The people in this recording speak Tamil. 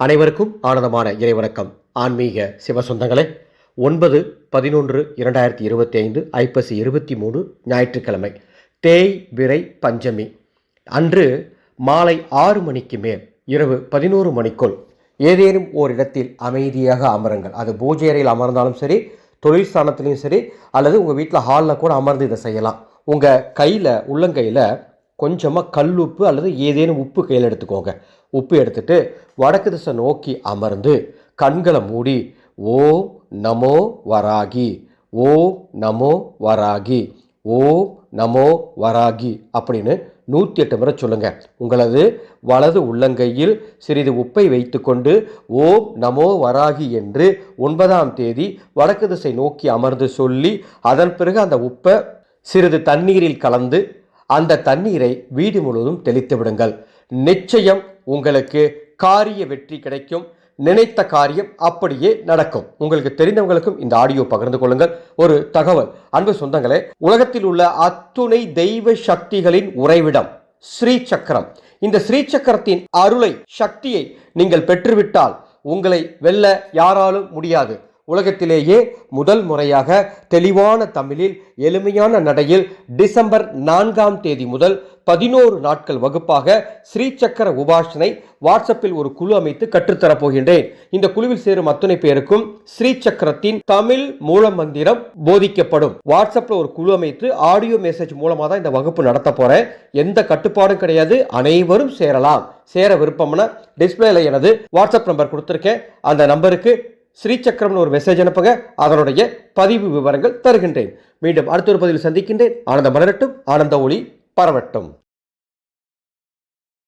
அனைவருக்கும் ஆனந்தமான இறைவணக்கம். ஆன்மீக சிவசொந்தங்களே ஒன்பது பதினொன்று இரண்டாயிரத்தி இருபத்தி ஐந்து ஐப்பசி இருபத்தி மூணு ஞாயிற்றுக்கிழமை தேய் விரை பஞ்சமி. அன்று மாலை ஆறு மணிக்கு மேல் இரவு பதினோரு மணிக்குள் ஏதேனும் ஓர் இடத்தில் அமைதியாக அமருங்கள். அது பூஜை அறையில் அமர்ந்தாலும் சரி தொழில் ஸ்தானத்துலேயும் சரி அல்லது உங்கள் வீட்டில் ஹாலில் கூட அமர்ந்து இதை செய்யலாம். உங்கள் கையில் உள்ளங்கையில் கொஞ்சமாக கல்லுப்பு அல்லது ஏதேனும் உப்பு கையில் எடுத்துக்கோங்க. உப்பு எடுத்துட்டு வடக்கு திசை நோக்கி அமர்ந்து கண்களை மூடி ஓம் நமோ வராகி ஓம் நமோ வராகி ஓம் நமோ வராகி அப்படின்னு நூற்றி எட்டு முறை சொல்லுங்கள் உங்களது வலது உள்ளங்கையில் சிறிது உப்பை வைத்துக்கொண்டு ஓம் நமோ வராகி என்று ஒன்பதாம் தேதி வடக்கு திசை நோக்கி அமர்ந்து சொல்லி அதன் பிறகு அந்த உப்பை சிறிது தண்ணீரில் கலந்து அந்த தண்ணீரை வீடு முழுவதும் தெளித்து விடுங்கள். நிச்சயம் உங்களுக்கு காரிய வெற்றி கிடைக்கும். நினைத்த காரியம் அப்படியே நடக்கும். உங்களுக்கு தெரிந்தவங்களுக்கும் இந்த ஆடியோ பகிர்ந்து கொள்ளுங்கள். ஒரு தகவல் அன்பு சொந்தங்களே உலகத்தில் உள்ள அத்துணை தெய்வ சக்திகளின் உறைவிடம் ஸ்ரீ சக்கரம் இந்த ஸ்ரீ சக்கரத்தின் அருளை சக்தியை நீங்கள் பெற்றுவிட்டால் உங்களை வெல்ல யாராலும் முடியாது. உலகத்திலேயே முதல் முறையாக தெளிவான தமிழில் எளிமையான நடையில் டிசம்பர் நான்காம் தேதி முதல் பதினோரு நாட்கள் வகுப்பாக ஸ்ரீசக்கர உபாஷனை உபாசனை வாட்ஸ்அப்பில் ஒரு குழு அமைத்து கற்றுத்தரப் போகின்றேன். இந்த குழுவில் சேரும் அத்தனை பேருக்கும் ஸ்ரீசக்கரத்தின் தமிழ் மூல மந்திரம் போதிக்கப்படும். வாட்ஸ்அப்பில் ஒரு குழு அமைத்து ஆடியோ மெசேஜ் மூலமாக தான் இந்த வகுப்பு நடத்த போகிறேன் எந்த கட்டுப்பாடும் கிடையாது. அனைவரும் சேரலாம். சேர விருப்பம்னா டிஸ்பிளேல எனது வாட்ஸ்அப் நம்பர் கொடுத்துருக்கேன். அந்த நம்பருக்கு ஸ்ரீ சக்கரம்னு ஒரு மெசேஜ் அனுப்புங்க. அதனுடைய பதிவு விவரங்கள் தருகின்றேன். மீண்டும் அடுத்த ஒரு பதிவில் சந்திக்கின்றேன். ஆனந்த மலரட்டும். ஆனந்த ஒளி பரவட்டும்.